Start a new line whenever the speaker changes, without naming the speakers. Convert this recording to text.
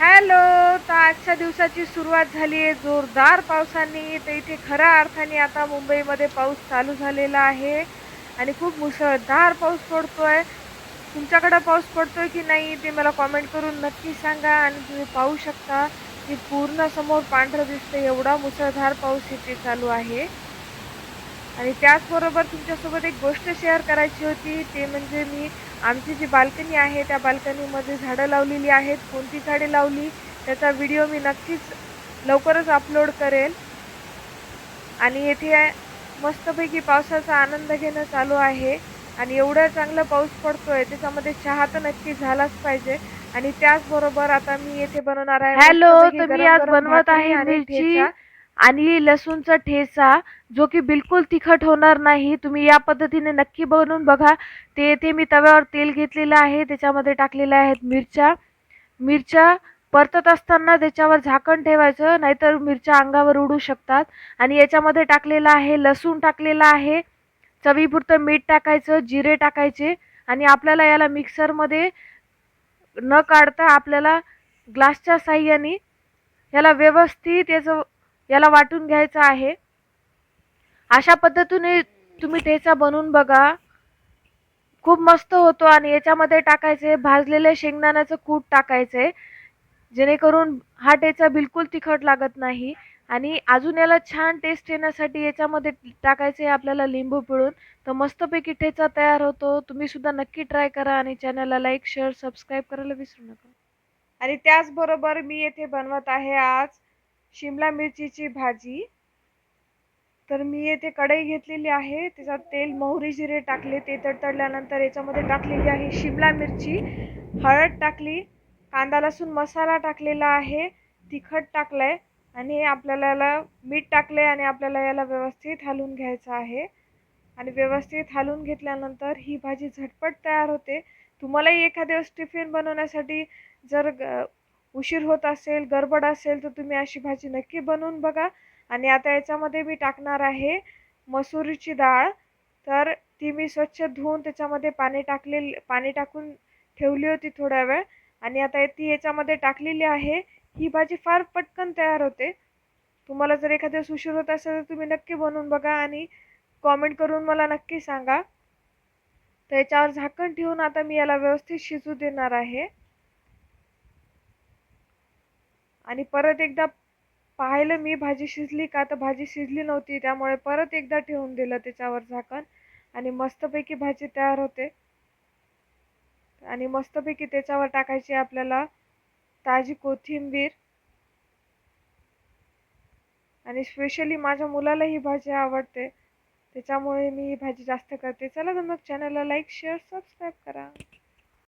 Hello तर आजच्या दिवसाची सुरुवात झाली आहे जोरदार पावसाने. तर इथे खऱ्या अर्थाने आता मुंबईमध्ये पाऊस चालू झालेला आहे आणि खूप मुसळधार पाऊस पडतोय. तुमच्याकडं पाऊस पडतोय की नाही ते मला कॉमेंट करून नक्की सांगा आणि तुम्ही पाहू शकता की पूर्ण समोर पांढरं दिसतं एवढा मुसळधार पाऊस इथे चालू आहे. आणि त्याचबरोबर तुमच्यासोबत एक गोष्ट शेअर करायची होती ते म्हणजे मी आमची जी बाल्कनी आहे त्या बाल्कनीमध्ये झाडं लावलेली आहेत. कोणती झाडे लावली त्याचा व्हिडिओ मी नक्कीच लवकरच अपलोड करेल. आणि येथे मस्तपैकी पावसाचा आनंद घेणं चालू आहे. आणि एवढा चांगला पाऊस पडतोय त्याच्यामध्ये चहा तर नक्की झालाच पाहिजे. आणि त्याचबरोबर आता मी येथे बनवणार आहे
हॅलो तर मी आज बनवत आहे
आणि
लसूणचा ठेचा जो की बिलकुल तिखट होणार नाही तुम्ही या पद्धतीने नक्की बनवून बघा. ते ते मी तव्यावर तेल घेतलेलं आहे त्याच्यामध्ये टाकलेल्या आहेत मिरच्या. मिरच्या परतत असताना त्याच्यावर झाकण ठेवायचं नाहीतर मिरच्या अंगावर उडू शकतात. आणि याच्यामध्ये टाकलेलं आहे लसूण टाकलेला आहे. चवीपुरतं मीठ टाकायचं जिरे टाकायचे. आणि आपल्याला याला मिक्सरमध्ये न काढता आपल्याला ग्लासच्या साह्याने याला व्यवस्थित याचं याला वाटून घ्यायचं आहे. अशा पद्धतीने तुम्ही ठेचा बनवून बघा. खूप मस्त होतो आणि याच्यामध्ये टाकायचे भाजलेले शेंगदाण्याचं कूट टाकायचे. जेणेकरून हा ठेचा बिलकुल तिखट लागत नाही. आणि अजून याला छान टेस्ट येण्यासाठी याच्यामध्ये टाकायचे आपल्याला लिंबू पिळून. तर मस्तपैकी ठेचा तयार होतो. तुम्ही सुद्धा नक्की ट्राय करा आणि चॅनलला लाईक शेअर सबस्क्राईब करायला विसरू नका.
आणि त्याचबरोबर मी येथे बनवत आहे आज शिमला मिरचीची भाजी. तर मी येथे कढई घेतलेली आहे. त्याच्यात तेल मोहरी जिरे टाकले. ते तडतडल्यानंतर याच्यामध्ये टाकलेली आहे शिमला मिरची. हळद टाकली. कांदा लसूण मसाला टाकलेला आहे. तिखट टाकलंय. आणि आपल्याला याला मीठ टाकले आणि आपल्याला याला व्यवस्थित हलवून घ्यायचं आहे. आणि व्यवस्थित हलवून घेतल्यानंतर ही भाजी झटपट तयार होते. तुम्हालाही एखाद्या वेळेस टिफिन बनवण्यासाठी जर ग उशीर होत असेल गडबड असेल तर तुम्ही अशी भाजी नक्की बनवून बघा. आणि आता याच्यामध्ये मी टाकणार आहे मसुरीची डाळ. तर ती मी स्वच्छ धुवून त्याच्यामध्ये पाणी टाकले पाणी टाकून ठेवली होती थोड्या वेळ. आणि आता ती याच्यामध्ये टाकलेली आहे. ही भाजी फार पटकन तयार होते. तुम्हाला जर एखाद्या उशीर होत असेल तर तुम्ही नक्की बनवून बघा आणि कॉमेंट करून मला नक्की सांगा. तर याच्यावर झाकण ठेवून आता मी याला व्यवस्थित शिजू देणार आहे. आणि परत एकदा पाहिलं मी भाजी शिजली का तर भाजी शिजली नव्हती त्यामुळे परत एकदा ठेवून दिलं त्याच्यावर झाकण. आणि मस्तपैकी भाजी तयार होते. आणि मस्तपैकी त्याच्यावर टाकायची आपल्याला ताजी कोथिंबीर. आणि स्पेशली माझ्या मुलाला ही भाजी आवडते. त्याच्यामुळे मी ही भाजी जास्त करते. चला तर मग चॅनलला लाईक शेअर सबस्क्राईब करा.